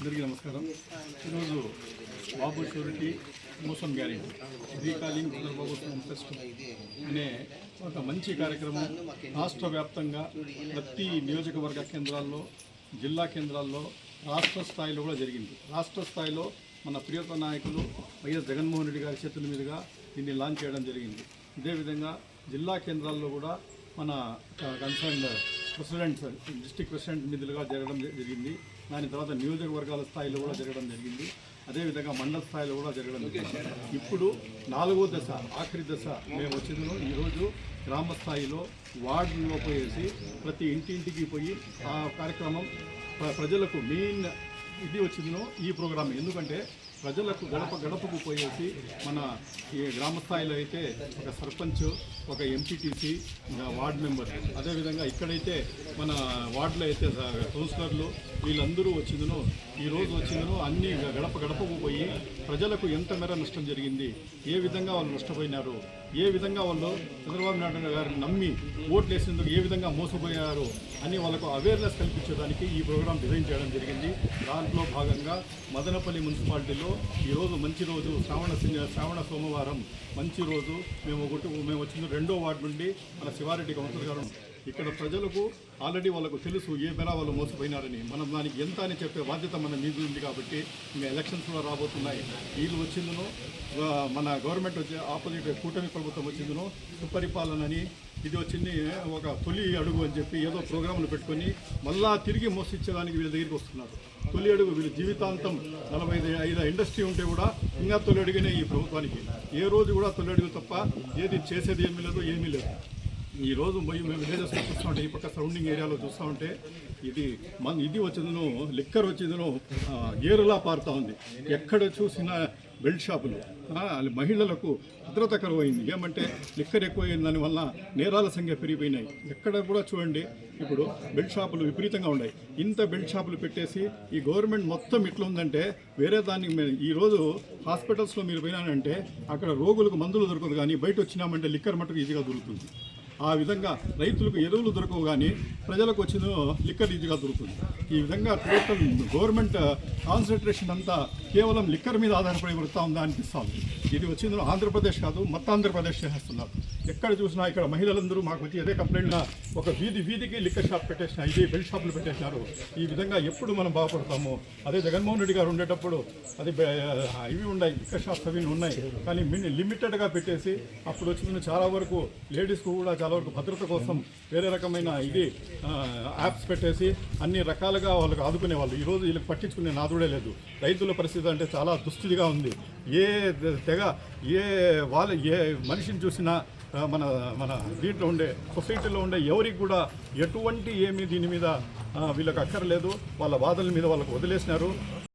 అందరికీ నమస్కారం. ఈరోజు బాబు షూరిటీ మోసం గ్యారెంటీ రీకాలింగ్ చంద్రబాబు ఫెస్ట్ అనే ఒక మంచి కార్యక్రమం రాష్ట్ర వ్యాప్తంగా ప్రతి నియోజకవర్గ కేంద్రాల్లో జిల్లా కేంద్రాల్లో రాష్ట్ర స్థాయిలో కూడా జరిగింది. రాష్ట్ర స్థాయిలో మన ప్రియత నాయకులు వైఎస్ జగన్మోహన్ రెడ్డి గారి చేతుల మీదుగా దీన్ని లాంచ్ చేయడం జరిగింది. అదేవిధంగా జిల్లా కేంద్రాల్లో కూడా మన కన్సర్న్ ప్రెసిడెంట్ డిస్టిక్ ప్రెసిడెంట్ నిధులుగా జరగడం జరిగింది. దాని తర్వాత నియోజకవర్గాల స్థాయిలో కూడా జరగడం జరిగింది. అదేవిధంగా మండల స్థాయిలో కూడా జరగడం జరిగింది. ఇప్పుడు నాలుగో దశ ఆఖరి దశ మేము వచ్చిందో ఈరోజు గ్రామ స్థాయిలో వార్డులో పోయేసి ప్రతి ఇంటింటికి పోయి ఆ కార్యక్రమం ప్రజలకు మెయిన్ ఇది వచ్చిందో ఈ ప్రోగ్రామ్. ఎందుకంటే ప్రజలకు గడప గడపకు పోయేసి మన ఈ గ్రామ స్థాయిలో అయితే ఒక సర్పంచ్ ఒక ఎంపీటీసీ వార్డ్ మెంబర్. అదేవిధంగా ఇక్కడైతే మన వార్డులో అయితే కౌన్సిలర్లు వీళ్ళందరూ వచ్చిందనో. ఈరోజు వచ్చిందను. అన్ని గడప గడపకు పోయి ప్రజలకు ఎంత మేర నష్టం జరిగింది ఏ విధంగా వాళ్ళు నష్టపోయినారు ఏ విధంగా వాళ్ళు చంద్రబాబు నాయుడు గారిని నమ్మి ఓట్లు వేసేందుకు ఏ విధంగా మోసపోయారు అని వాళ్ళకు అవేర్నెస్ కల్పించడానికి ఈ ప్రోగ్రాం డిజైన్ చేయడం జరిగింది. దాంట్లో భాగంగా మదనపల్లి మున్సిపాలిటీలో ఈరోజు మంచి రోజు శ్రావణ శ్రావణ సోమవారం మంచి రోజు. మేము ఒకటి మేము వచ్చిన రెండో వార్డు నుండి మన శివారెడ్డి కౌన్సిలర్ గారు ఇక్కడ ప్రజలకు ఆల్రెడీ వాళ్ళకు తెలుసు ఏ మేర వాళ్ళు మోసపోయినారని. మనం దానికి ఎంత అని చెప్పే బాధ్యత మన మీద ఉంది కాబట్టి ఇంకా ఎలక్షన్స్ కూడా రాబోతున్నాయి. వీళ్ళు వచ్చిందనో మన గవర్నమెంట్ వచ్చి ఆపోజిట్ కూటమి ప్రభుత్వం వచ్చిందనో సుపరిపాలనని ఇది వచ్చింది ఒక తొలి అడుగు అని చెప్పి ఏదో ప్రోగ్రాంలు పెట్టుకొని మళ్ళా తిరిగి మోసించేదానికి వీళ్ళ దగ్గరికి వస్తున్నారు. తొలి అడుగు వీళ్ళ జీవితాంతం నలభై ఐదు ఐదు ఇండస్ట్రీ ఉంటే కూడా ఇంకా తొలి అడుగునే ఈ ప్రభుత్వానికి. ఏ రోజు కూడా తొలి అడుగు తప్ప ఏది చేసేది ఏమీ లేదు ఏమీ లేదు. ఈ రోజు పోయి మేము విలేజెస్లో చూస్తూ ఉంటే ఈ పక్క సరౌండింగ్ ఏరియాలో చూస్తూ ఉంటే ఇది మన ఇది వచ్చిందను లిక్కర్ వచ్చిందను ఏరులా పారుతూ ఉంది. ఎక్కడ చూసినా బెల్ట్ షాపులు. మహిళలకు భద్రత కరువైంది. ఏమంటే లిక్కర్ ఎక్కువైంది దానివల్ల నేరాల సంఖ్య పెరిగిపోయినాయి. ఎక్కడ కూడా చూడండి ఇప్పుడు బెల్ట్ షాపులు విపరీతంగా ఉన్నాయి. ఇంత బెల్ట్ షాపులు పెట్టేసి ఈ గవర్నమెంట్ మొత్తం ఇట్లా ఉందంటే వేరే దానికి ఈరోజు హాస్పిటల్స్లో మీరు పోయినానంటే అక్కడ రోగులకు మందులు దొరకదు కానీ బయట వచ్చినామంటే లిక్కర్ మటుకు ఈజీగా దొరుకుతుంది. ఆ విధంగా రైతులకు ఎరువులు దొరకవు కానీ ప్రజలకు వచ్చిన లిక్కర్ ఈజీగా దొరుకుతుంది. ఈ విధంగా టోటల్ గవర్నమెంట్ కాన్సన్ట్రేషన్ అంతా కేవలం లిక్కర్ మీద ఆధారపడి పడుతూ ఉందా అనిపిస్తుంది ఇది వచ్చిందో ఆంధ్రప్రదేశ్ కాదు మొత్తం ఆంధ్రప్రదేశ్ చేస్తున్నారు. ఎక్కడ చూసినా ఇక్కడ మహిళలందరూ మాకు వచ్చి అదే కంప్లైంట్ ఒక వీధి వీధికి లిక్కర్ షాప్ పెట్టేసిన ఇది బెల్ట్ షాపులు పెట్టేసినారు. ఈ విధంగా ఎప్పుడు మనం బాగుపడతాము? అదే జగన్మోహన్ రెడ్డి గారు ఉండేటప్పుడు అది ఇవి ఉన్నాయి లిక్కర్ షాప్స్ అవి ఉన్నాయి. కానీ మిన్ లిమిటెడ్గా పెట్టేసి అప్పుడు వచ్చిన చాలా వరకు లేడీస్కు కూడా చాలా వరకు భద్రత కోసం వేరే రకమైన ఇది యాప్స్ పెట్టేసి అన్ని రకాలుగా వాళ్ళకి ఆదుకునేవాళ్ళు ఈరోజు వీళ్ళకి పట్టించుకునే నాదుడే లేదు. రైతుల పరిస్థితి అంటే చాలా దుస్థితిగా ఉంది. ఏ తెగ ఏ వాళ్ళ ఏ మనిషిని చూసినా మన మన దీంట్లో ఉండే సొసైటీలో ఉండే ఎవరికి కూడా ఎటువంటి ఏమీ దీని మీద వీళ్ళకి అక్కర్లేదు. వాళ్ళ బాధల మీద వాళ్ళకు వదిలేసినారు.